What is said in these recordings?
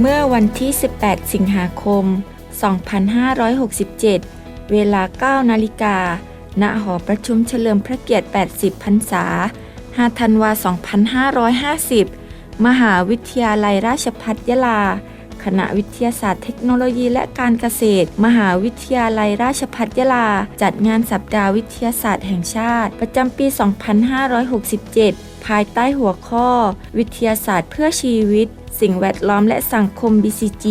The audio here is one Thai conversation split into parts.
เมื่อวันที่ 18 สิงหาคม 2567 เวลา 9 นาฬิกา ณ หอประชุมเฉลิมพระเกียรติ 80 พรรษา 5 ธันวา 2550 มหาวิทยาลัยราชภัฏยะลา คณะวิทยาศาสตร์เทคโนโลยีและการเกษตร มหาวิทยาลัยราชภัฏยะลา จัดงานสัปดาห์วิทยาศาสตร์แห่งชาติ ประจำปี 2567 ภายใต้หัวข้อ วิทยาศาสตร์เพื่อชีวิต สิ่งแวดล้อมและสังคม BCG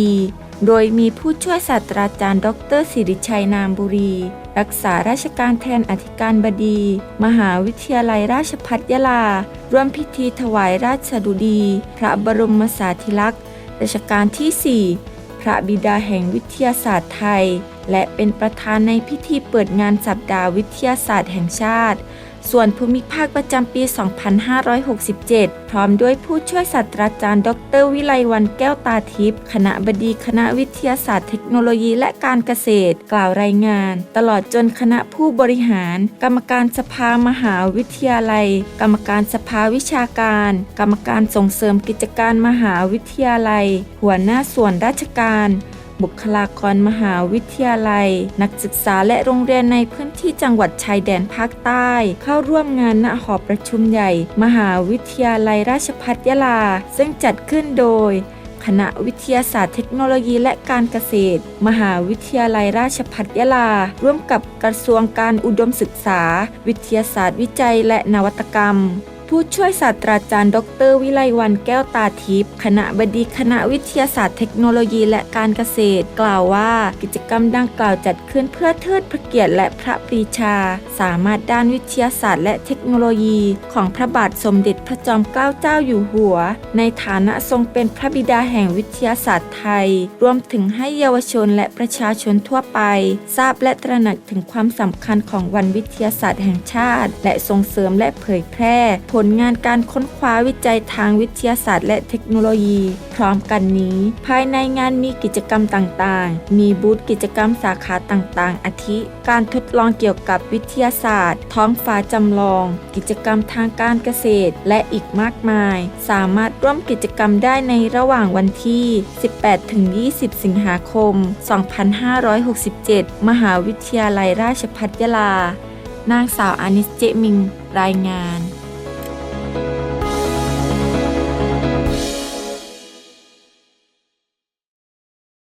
โดยมีผู้ช่วยศาสตราจารย์ดอกเตอรสิริชัยนามบุรี รักษาราชการแทนอธิการบดี มหาวิทยาลัยราชภัฏยะลา ร่วมพิธีถวายราชดุดี พระบรมสาธิลักษณ์รัชกาลที่ 4 พระบิดาแห่งวิทยาศาสตร์ไทย และเป็นประธานในพิธีเปิดงานสัปดาห์วิทยาศาสตร์แห่งชาติ ส่วนภูมิภาคประจำปี 2567 พร้อมด้วยผู้ช่วยศาสตราจารย์ ดร วิไลวันแก้วตาทิพย์ คณะบดีคณะวิทยาศาสตร์เทคโนโลยีและการเกษตร กล่าวรายงาน ตลอดจนคณะผู้บริหาร กรรมการสภามหาวิทยาลัย กรรมการสภาวิชาการ กรรมการส่งเสริมกิจการมหาวิทยาลัย หัวหน้าส่วนราชการ บุคลากรมหาวิทยาลัย นักศึกษาและโรงเรียนในพื้นที่จังหวัดชายแดนภาคใต้ เข้าร่วมงานณหอประชุมใหญ่ มหาวิทยาลัยราชภัฏยะลา ซึ่งจัดขึ้นโดย คณะวิทยาศาสตร์เทคโนโลยีและการเกษตร มหาวิทยาลัยราชภัฏยะลา ร่วมกับกระทรวงการอุดมศึกษา วิทยาศาสตร์วิจัยและนวัตกรรม ผู้ช่วยศาสตราจารย์ ดร วิไลวันแก้วตาทิพย์คณะบดีคณะวิทยาศาสตร์เทคโนโลยีและการเกษตร กล่าวว่า กิจกรรมดังกล่าวจัดขึ้นเพื่อเทิดพระเกียรติและพระปรีชา สามารถด้านวิทยาศาสตร์และเทคโนโลยีของพระบาทสมเด็จพระจอมเกล้าเจ้าอยู่หัว ในฐานะทรงเป็นพระบิดาแห่งวิทยาศาสตร์ไทย รวมถึงให้เยาวชนและประชาชนทั่วไป ทราบและตระหนักถึงความสำคัญของวันวิทยาศาสตร์แห่งชาติ และส่งเสริมและเผยแพร่ผลงานการค้นคว้าวิจัยทางวิทยาศาสตร์ และเทคโนโลยี พร้อมกันนี้ ภายในงานมีกิจกรรมต่างๆ มีบูธกิจกรรมสาขาต่างๆ อาทิ การทดลองเกี่ยวกับวิทยาศาสตร์ ท้องฟ้าจำลอง กิจกรรมทางการเกษตร และอีกมากมาย สามารถร่วมกิจกรรมได้ในระหว่างวันที่ 18-20 สิงหาคม 2567 มหาวิทยาลัยราชภัฏยะลา นางสาวอานิสเจมิง รายงาน